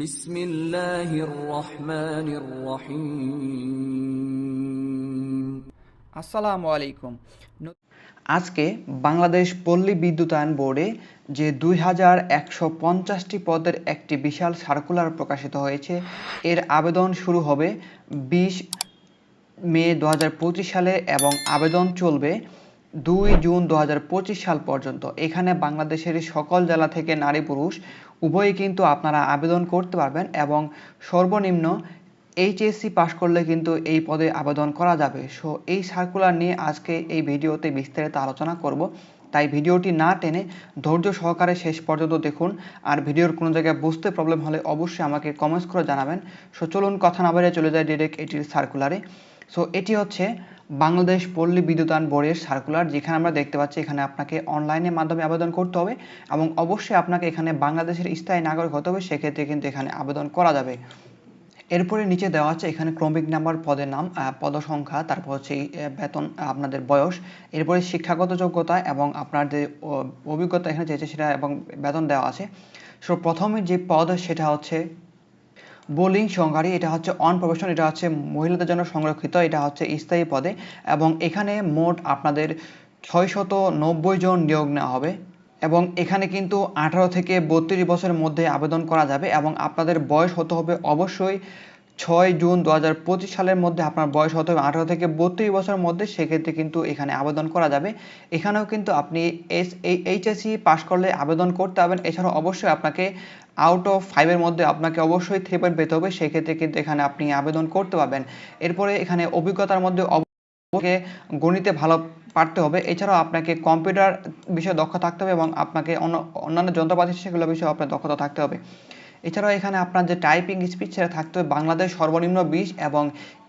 বিসমিল্লাহির রহমানির রহিম। আসসালামু আলাইকুম। আজকে বাংলাদেশ পল্লী বিদ্যুতায়ন বোর্ডে যে দুই হাজার একশো পঞ্চাশটি পদের একটি বিশাল সার্কুলার প্রকাশিত হয়েছে এর আবেদন শুরু হবে বিশ মে দু হাজার পঁচিশ সালে এবং আবেদন চলবে দুই জুন দু হাজার পঁচিশ সাল পর্যন্ত। এখানে বাংলাদেশের সকল জেলা থেকে নারী পুরুষ উভয়ই কিন্তু আপনারা আবেদন করতে পারবেন এবং সর্বনিম্ন এইচএসসি পাশ করলে কিন্তু এই পদে আবেদন করা যাবে। সো, এই সার্কুলার নিয়ে আজকে এই ভিডিওতে বিস্তারিত আলোচনা করব। তাই ভিডিওটি না টেনে ধৈর্য সহকারে শেষ পর্যন্ত দেখুন। আর ভিডিওর কোনো জায়গায় বুঝতে প্রবলেম হলে অবশ্যই আমাকে কমেন্টস করে জানাবেন। সো, চলুন কথা না বাড়িয়ে চলে যায় ডিরেক্ট এটির সার্কুলারে সো, এটি হচ্ছে বাংলাদেশ পল্লী বিদ্যুতায়ন বোর্ডের সার্কুলার যেখানে আমরা দেখতে পাচ্ছি এখানে আপনাকে অনলাইনের মাধ্যমে আবেদন করতে হবে এবং অবশ্যই আপনাকে এখানে বাংলাদেশের স্থায়ী নাগরিক হতে হবে সেক্ষেত্রে কিন্তু এখানে আবেদন করা যাবে। এরপরে নিচে দেওয়া আছে এখানে ক্রমিক নাম্বার পদের নাম আহ, পদ সংখ্যা তারপর হচ্ছে বেতন আপনাদের বয়স এরপরে শিক্ষাগত যোগ্যতা এবং আপনার যে অভিজ্ঞতা এখানে চেয়েছে সেটা এবং বেতন দেওয়া আছে। সো প্রথমে যে পদ সেটা হচ্ছে বোলিং সংহারী এটা হচ্ছে অন প্রফেশন, এটা হচ্ছে মহিলাদের জন্য সংরক্ষিত, এটা হচ্ছে স্থায়ী পদে। এবং এখানে মোট আপনাদের ছয়শত নব্বই জন নিয়োগ নেওয়া হবে। এবং এখানে কিন্তু আঠারো থেকে বত্রিশ বছরের মধ্যে আবেদন করা যাবে এবং আপনাদের বয়স হতে হবে অবশ্যই ছয় জুন দু হাজার পঁচিশ সালের মধ্যে আপনার বয়স হতে হবে আঠারো থেকে বত্রিশ বছরের মধ্যে, সেক্ষেত্রে কিন্তু এখানে আবেদন করা যাবে। এখানেও কিন্তু আপনি এস এইচএসসি পাশ করলে আবেদন করতে পারবেন। এছাড়াও অবশ্যই আপনাকে আউট অফ ফাইভের মধ্যে আপনাকে অবশ্যই থ্রি পয়েন্ট পেতে হবে, সেক্ষেত্রে কিন্তু এখানে আপনি আবেদন করতে পারবেন। এরপরে এখানে অভিজ্ঞতার মধ্যে গণিতে ভালো পারতে হবে। এছাড়াও আপনাকে কম্পিউটার বিষয়ে দক্ষ থাকতে হবে এবং আপনাকে অন্য অন্যান্য যন্ত্রপাতি সেগুলো বিষয়ে আপনার দক্ষতা থাকতে হবে। এছাড়াও এখানে আপনার যে টাইপিং স্পিড সেটা থাকতে হবে বাংলাদেশ সর্বনিম্ন বিশ এবং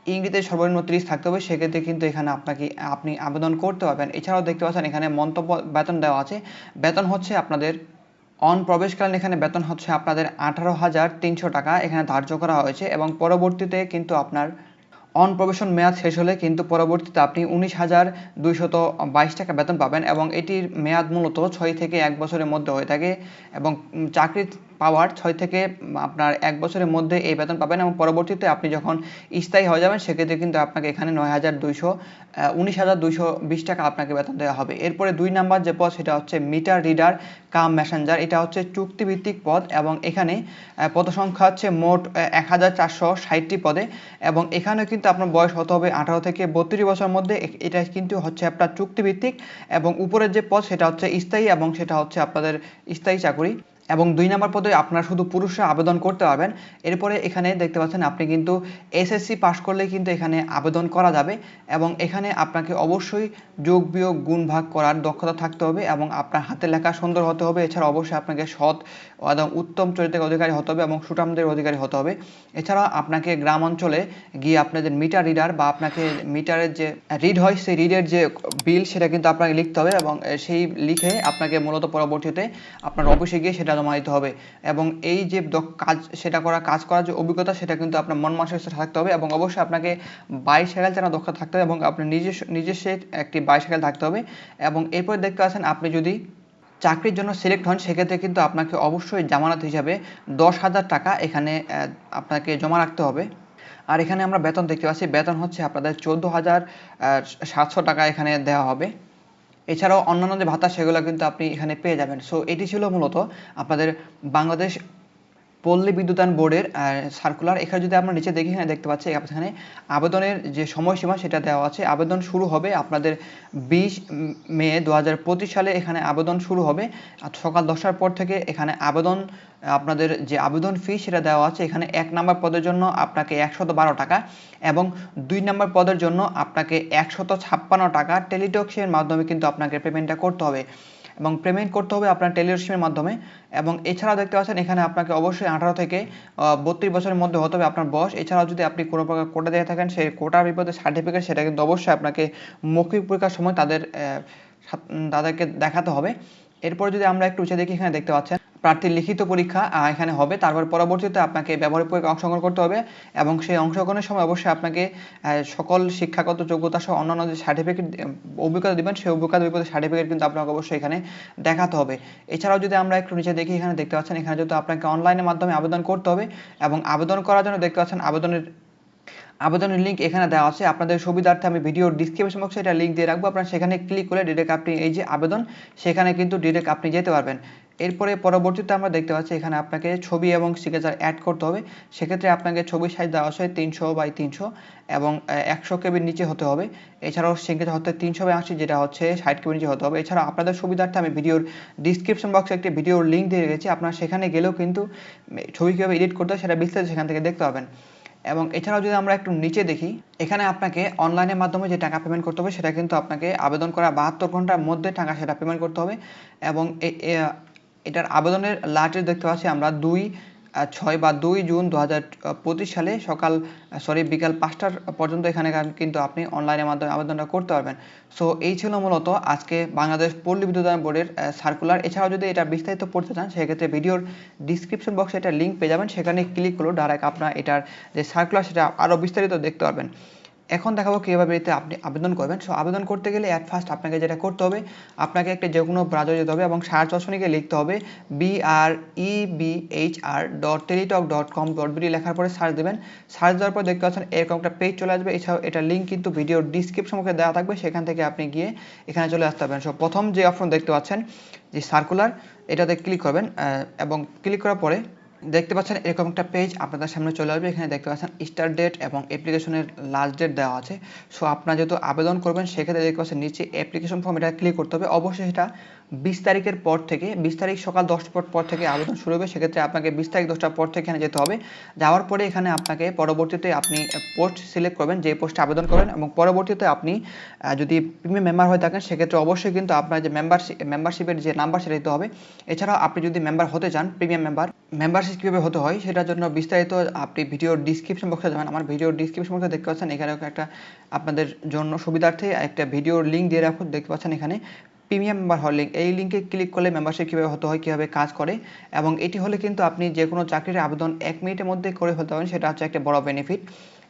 ইংরেজিতে সর্বনিম্ন ত্রিশ থাকতে হবে সেক্ষেত্রে কিন্তু এখানে আপনাকে আপনি আবেদন করতে পারবেন। এছাড়াও দেখতে পাচ্ছেন এখানে মন্তব্য বেতন দেওয়া আছে। বেতন হচ্ছে আপনাদের অন প্রবেশকালীন এখানে বেতন হচ্ছে আপনাদের আঠারো হাজার তিনশো টাকা এখানে ধার্য করা হয়েছে এবং পরবর্তীতে কিন্তু আপনার অন প্রবেশন মেয়াদ শেষ হলে কিন্তু পরবর্তীতে আপনি উনিশ হাজার দুইশত বাইশ টাকা বেতন পাবেন এবং এটির মেয়াদ মূলত ছয় থেকে এক বছরের মধ্যে হয়ে থাকে এবং উম, চাকরি পাওয়ার ছয় থেকে আপনার এক বছরের মধ্যে এই বেতন পাবেন এবং পরবর্তীতে আপনি যখন স্থায়ী হয়ে যাবেন, সেক্ষেত্রে কিন্তু আপনাকে এখানে নয় হাজার দুইশো উনিশ হাজার দুইশো বিশ টাকা আপনাকে বেতন দেওয়া হবে। এরপরে দুই নাম্বার যে পদ, সেটা হচ্ছে মিটার রিডার, কাম মেসেঞ্জার। এটা হচ্ছে চুক্তিভিত্তিক পদ এবং এখানে পদ সংখ্যা হচ্ছে মোট এক হাজার চারশো ষাটটি পদে এবং এখানে কিন্তু আপনার বয়স হতে হবে আঠারো থেকে বত্রিশ বছরের মধ্যে। এটা কিন্তু হচ্ছে আপনার চুক্তিভিত্তিক এবং উপরের যে পদ, সেটা হচ্ছে স্থায়ী এবং সেটা হচ্ছে আপনাদের স্থায়ী চাকরি। এবং দুই নম্বর পদে আপনারা শুধু পুরুষরা আবেদন করতে পারবেন। এরপরে এখানে দেখতে পাচ্ছেন আপনি কিন্তু এসএসসি পাশ করলে কিন্তু এখানে আবেদন করা যাবে এবং এখানে আপনাকে অবশ্যই যোগ বিয়োগ গুণ ভাগ করার দক্ষতা থাকতে হবে এবং আপনার হাতের লেখা সুন্দর হতে হবে। এছাড়া অবশ্যই আপনাকে সৎ এবং উত্তম চরিত্রের অধিকারী হতে হবে এবং সুটামদের অধিকারী হতে হবে। এছাড়া আপনাকে গ্রাম অঞ্চলে গিয়ে আপনাদের মিটার রিডার বা আপনাকে মিটারের যে রিড হয়, সেই রিডের যে বিল সেটা কিন্তু আপনাকে লিখতে হবে এবং সেই লিখে আপনাকে মূলত পরবর্তীতে আপনার অফিসে গিয়ে সেটা জমা দিতে হবে। এবং এই যে কাজ, সেটা করা, কাজ করার যে অভিজ্ঞতা, সেটা কিন্তু আপনার মন মানসিক থাকতে হবে এবং অবশ্যই আপনাকে বাইসাইকেল চালানো দক্ষতা থাকতে হবে এবং আপনার নিজস্ব নিজস্ব একটি বাইসাইকেল থাকতে হবে। এবং এরপর দেখতে পাচ্ছেন, আপনি যদি চাকরির জন্য সিলেক্ট হন, সেক্ষেত্রে কিন্তু আপনাকে অবশ্যই জামানত হিসাবে দশ হাজার টাকা এখানে আপনাকে জমা রাখতে হবে। আর এখানে আমরা বেতন দেখতে পাচ্ছি। বেতন হচ্ছে আপনাদের চোদ্দ হাজার সাতশো টাকা এখানে দেওয়া হবে। এছাড়াও অন্যান্য যে ভাতা, সেগুলো কিন্তু আপনি এখানে পেয়ে যাবেন। সো এটি ছিল মূলত আপনাদের বাংলাদেশ পল্লী বিদ্যুতায়ন বোর্ডের সার্কুলার এখানে যদি আমরা নিচে দেখি এখানে দেখতে পাচ্ছি এখানে আবেদনের যে সময়সীমা সেটা দেওয়া আছে। আবেদন শুরু হবে আপনাদের বিশ মে দু হাজার পঁচিশ সালে এখানে আবেদন শুরু হবে। সকাল দশটার পর থেকে এখানে আবেদন, আপনাদের যে আবেদন ফি সেটা দেওয়া আছে। এখানে এক নাম্বার পদের জন্য আপনাকে একশত বারো টাকা এবং দুই নাম্বার পদের জন্য আপনাকে একশত ছাপ্পান্ন টাকা টেলিটক্সের মাধ্যমে কিন্তু আপনাকে পেমেন্টটা করতে হবে। এবং পেমেন্ট করতে হবে আপনার টেলিটক্সের মাধ্যমে। এবং এছাড়াও দেখতে পাচ্ছেন, এখানে আপনাকে অবশ্যই আঠারো থেকে বত্রিশ বছরের মধ্যে হতে হবে আপনার বয়স। এছাড়াও যদি আপনি কোনো প্রকার কোটা দিয়ে থাকেন, সেই কোটার বিপদে সার্টিফিকেট সেটা কিন্তু অবশ্যই আপনাকে মৌখিক পরীক্ষার সময় তাদের তাদেরকে দেখাতে হবে। এরপর যদি আমরা একটু উঁচে দেখি, এখানে দেখতে পাচ্ছেন প্রার্থীর লিখিত পরীক্ষা এখানে হবে। তারপর পরবর্তীতে আপনাকে ব্যবহারিক পরীক্ষায় অংশগ্রহণ করতে হবে এবং সেই অংশগ্রহণের সময় অবশ্যই আপনাকে সকল শিক্ষাগত যোগ্যতা সহ অন্যান্য যে সার্টিফিকেট অভিজ্ঞতা দিবেন, সেই অভিজ্ঞতা বিপরীতে সার্টিফিকেট কিন্তু আপনাকে অবশ্যই এখানে দেখাতে হবে। এছাড়াও যদি আমরা একটু নিচে দেখি, এখানে দেখতে পাচ্ছেন, এখানে যেহেতু আপনাকে অনলাইনের মাধ্যমে আবেদন করতে হবে এবং আবেদন করার জন্য দেখতে পাচ্ছেন, আবেদনের আবেদনের লিঙ্ক এখানে দেওয়া আছে। আপনাদের সুবিধার্থে আমি ভিডিও ডিসক্রিপশন বক্সে এটা লিঙ্ক দিয়ে রাখব। আপনারা সেখানে ক্লিক করে ডিরেক্ট আপনি এই যে আবেদন, সেখানে কিন্তু ডিরেক্ট আপনি যেতে পারবেন। এরপরে পরবর্তীতে আমরা দেখতে পাচ্ছি এখানে আপনাকে ছবি এবং সিগনেচার অ্যাড করতে হবে। সেক্ষেত্রে আপনাকে ছবির সাইজ দেওয়া আছে তিনশো বাই তিনশো এবং একশো কেবির নিচে হতে হবে। এছাড়াও সিগনেচার হতে তিনশো বাই আশি যেটা হচ্ছে ষাট কেবির নিচে হতে হবে। এছাড়াও আপনাদের সুবিধার্থে আমি ভিডিওর ডিসক্রিপশন বক্সে একটি ভিডিওর লিঙ্ক দিয়ে রেখেছি। আপনারা সেখানে গেলেও কিন্তু ছবি কীভাবে এডিট করতে হয় সেটা বিস্তারিত সেখান থেকে দেখতে পাবেন। এবং এছাড়াও যদি আমরা একটু নিচে দেখি, এখানে আপনাকে অনলাইনের মাধ্যমে যে টাকা পেমেন্ট করতে হবে, সেটা কিন্তু আপনাকে আবেদন করা বাহাত্তর ঘণ্টার মধ্যে টাকা সেটা পেমেন্ট করতে হবে। এবং এটার আবেদনের লাস্ট দেখতে পাচ্ছি আমরা দুই ছয় বা দুই জুন দু হাজার পঁচিশ সালে সকাল সরি বিকাল পাঁচটার পর্যন্ত এখানে কিন্তু আপনি অনলাইনের মাধ্যমে আবেদনটা করতে পারবেন। সো এই ছিল মূলত আজকে বাংলাদেশ পল্লী বিদ্যুতায়ন বোর্ডের সার্কুলার এছাড়াও যদি এটা বিস্তারিত পড়তে চান, সেক্ষেত্রে ভিডিওর ডিসক্রিপশন বক্সে একটা লিঙ্ক পেয়ে যাবেন। সেখানে ক্লিক করলে ডাইরেক্ট আপনার এটার যে সার্কুলার সেটা আরও বিস্তারিত দেখতে পারবেন। এখন দেখাবো কীভাবে এতে আপনি আবেদন করবেন। সো আবেদন করতে গেলে অ্যাট ফার্স্ট আপনাকে যেটা করতে হবে, আপনাকে একটা যে কোনো ব্রাউজার যেতে হবে এবং সার্চ অপশনে লিখতে হবে B R E B H R dot Teletalk dot com dot BD লেখার পরে সার্চ দেবেন। সার্চ দেওয়ার পর দেখতে পাচ্ছেন এরকম একটা পেজ চলে আসবে। এছাড়াও এটা লিঙ্ক কিন্তু ভিডিওর ডিসক্রিপশন মুখে দেওয়া থাকবে। সেখান থেকে আপনি গিয়ে এখানে চলে আসতে পারবেন। সো প্রথম যে অপশন দেখতে পাচ্ছেন, যে সার্কুলার এটাতে ক্লিক করবেন এবং ক্লিক করার পরে দেখতে পাচ্ছেন, এরকম একটা পেজ আপনাদের সামনে চলে আসবে। এখানে দেখতে পাচ্ছেন স্টার ডেট এবং অ্যাপ্লিকেশনের লাস্ট ডেট দেওয়া আছে। সো আপনারা যেহেতু আবেদন করবেন, সেক্ষেত্রে দেখতে পাচ্ছেন, নিচে অ্যাপ্লিকেশন ফর্ম এটা ক্লিক করতে হবে। অবশ্যই সেটা বিশ তারিখের পর থেকে, বিশ তারিখ সকাল দশটার পর থেকে আবেদন শুরু হবে। সেক্ষেত্রে আপনাকে বিশ তারিখ দশটার পর থেকে এখানে যেতে হবে। যাওয়ার পরে এখানে আপনাকে পরবর্তীতে আপনি পোস্ট সিলেক্ট করবেন, যে পোস্টে আবেদন করবেন এবং পরবর্তীতে আপনি যদি প্রিমিয়াম মেম্বার হয়ে থাকেন, সেক্ষেত্রে অবশ্যই কিন্তু আপনার যে মেম্বারশিপ মেম্বারশিপের যে নাম্বার সেটা দিতে হবে। এছাড়াও আপনি যদি মেম্বার হতে চান প্রিমিয়াম মেম্বার মেম্বারশিপ কীভাবে হতে হয় সেটার জন্য বিস্তারিত আপনি ভিডিওর ডিসক্রিপশন বক্সে যাবেন। আমার ভিডিওর ডিসক্রিপশন বক্সে দেখতে পাচ্ছেন এখানে একটা আপনাদের জন্য সুবিধার্থে একটা ভিডিওর লিঙ্ক দিয়ে রাখুন। দেখতে পাচ্ছেন এখানে প্রিমিয়াম মেম্বার হওয়ার লিঙ্ক এই লিঙ্কে ক্লিক করলে মেম্বারশিপ কীভাবে হতে হয়, কীভাবে কাজ করে এবং এটি হলে কিন্তু আপনি যে কোনো চাকরির আবেদন এক মিনিটের মধ্যে করে ফেলতে পারেন। সেটা হচ্ছে একটা বড় বেনিফিট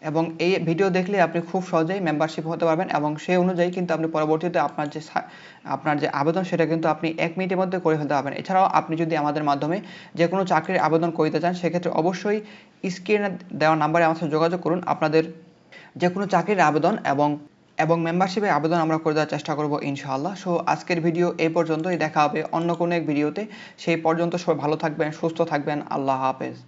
এবং এই ভিডিও দেখলে আপনি খুব সহজেই মেম্বারশিপ হতে পারবেন এবং সেই অনুযায়ী কিন্তু আপনি পরবর্তীতে আপনার যে আপনার যে আবেদন, সেটা কিন্তু আপনি এক মিনিটের মধ্যে করে ফেলতে পারবেন। এছাড়াও আপনি যদি আমাদের মাধ্যমে যে কোনো চাকরির আবেদন করতে চান, সেক্ষেত্রে অবশ্যই স্ক্রিনে দেওয়া নাম্বারে আমার সাথে যোগাযোগ করুন। আপনাদের যে কোনো চাকরির আবেদন এবং এবং মেম্বারশিপের আবেদন আমরা করে দেওয়ার চেষ্টা করব ইনশাআল্লাহ। সো, আজকের ভিডিও এই পর্যন্তই। দেখা হবে অন্য কোনো এক ভিডিওতে। সেই পর্যন্ত সবাই ভালো থাকবেন, সুস্থ থাকবেন। আল্লাহ হাফেজ।